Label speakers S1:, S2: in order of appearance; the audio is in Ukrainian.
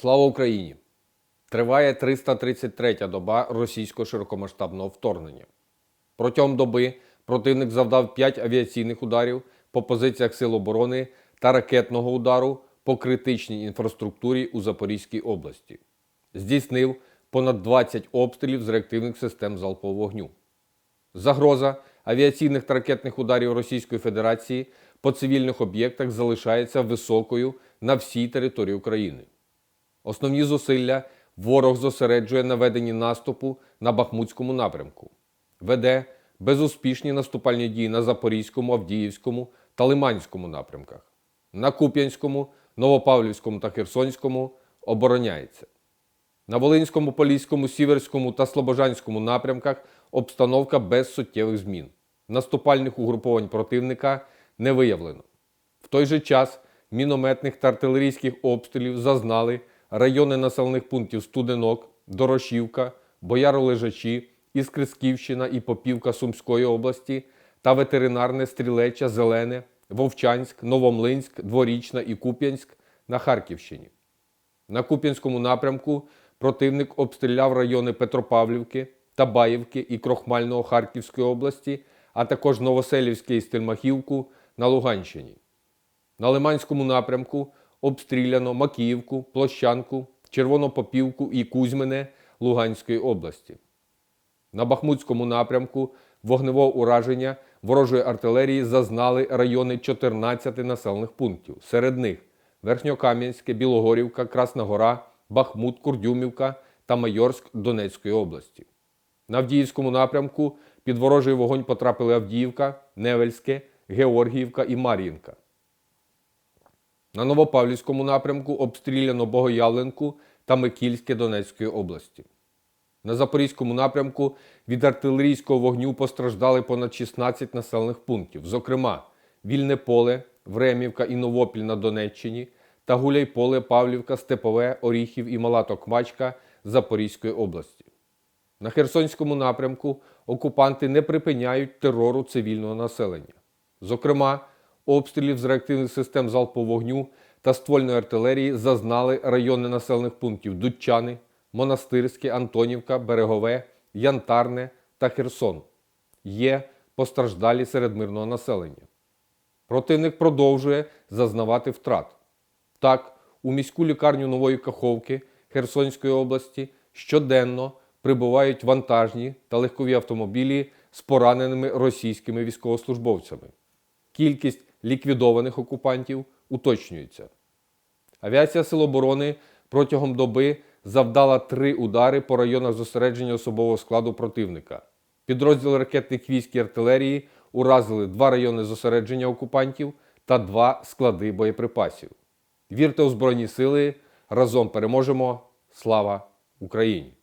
S1: Слава Україні! Триває 333-я доба російського широкомасштабного вторгнення. Протягом доби противник завдав 5 авіаційних ударів по позиціях Сил оборони та ракетного удару по критичній інфраструктурі у Запорізькій області. Здійснив понад 20 обстрілів з реактивних систем залпового вогню. Загроза авіаційних та ракетних ударів Російської Федерації по цивільних об'єктах залишається високою на всій території України. Основні зусилля ворог зосереджує на веденні наступу на Бахмутському напрямку, веде безуспішні наступальні дії на Запорізькому, Авдіївському та Лиманському напрямках. На Куп'янському, Новопавлівському та Херсонському обороняється. На Волинському, Поліському, Сіверському та Слобожанському напрямках обстановка без суттєвих змін. Наступальних угруповань противника не виявлено. В той же час мінометних та артилерійських обстрілів зазнали райони населених пунктів Студенок, Дорошівка, Бояролежачі, Іскрисківщина і Попівка Сумської області та ветеринарне Стрілеча, Зелене, Вовчанськ, Новомлинськ, Дворічна і Куп'янськ на Харківщині. На Куп'янському напрямку противник обстріляв райони Петропавлівки, Табаївки і Крохмального Харківської області, а також Новоселівське і Стельмахівку на Луганщині. На Лиманському напрямку обстріляно Макіївку, Площанку, Червонопопівку і Кузьмине Луганської області. На Бахмутському напрямку вогневого ураження ворожої артилерії зазнали райони 14 населених пунктів. Серед них Верхньокам'янське, Білогорівка, Красна Гора, Бахмут, Курдюмівка та Майорськ Донецької області. На Авдіївському напрямку під ворожий вогонь потрапили Авдіївка, Невельське, Георгіївка і Мар'їнка. На Новопавлівському напрямку обстріляно Богоявленку та Микільське Донецької області. На Запорізькому напрямку від артилерійського вогню постраждали понад 16 населених пунктів, зокрема Вільне поле, Времівка і Новопіль на Донеччині та Гуляйполе, Павлівка, Степове, Оріхів і Мала Токмачка Запорізької області. На Херсонському напрямку окупанти не припиняють терору цивільного населення. Зокрема, обстрілів з реактивних систем залпового вогню та ствольної артилерії зазнали райони населених пунктів Дудчани, Монастирське, Антонівка, Берегове, Янтарне та Херсон. Є постраждалі серед мирного населення. Противник продовжує зазнавати втрат. Так, у міську лікарню Нової Каховки Херсонської області щоденно прибувають вантажні та легкові автомобілі з пораненими російськими військовослужбовцями. Кількість ліквідованих окупантів уточнюється. Авіація Сил оборони протягом доби завдала три удари по районах зосередження особового складу противника. Підрозділи ракетних військ і артилерії уразили два райони зосередження окупантів та два склади боєприпасів. Вірте у Збройні Сили! Разом переможемо! Слава Україні!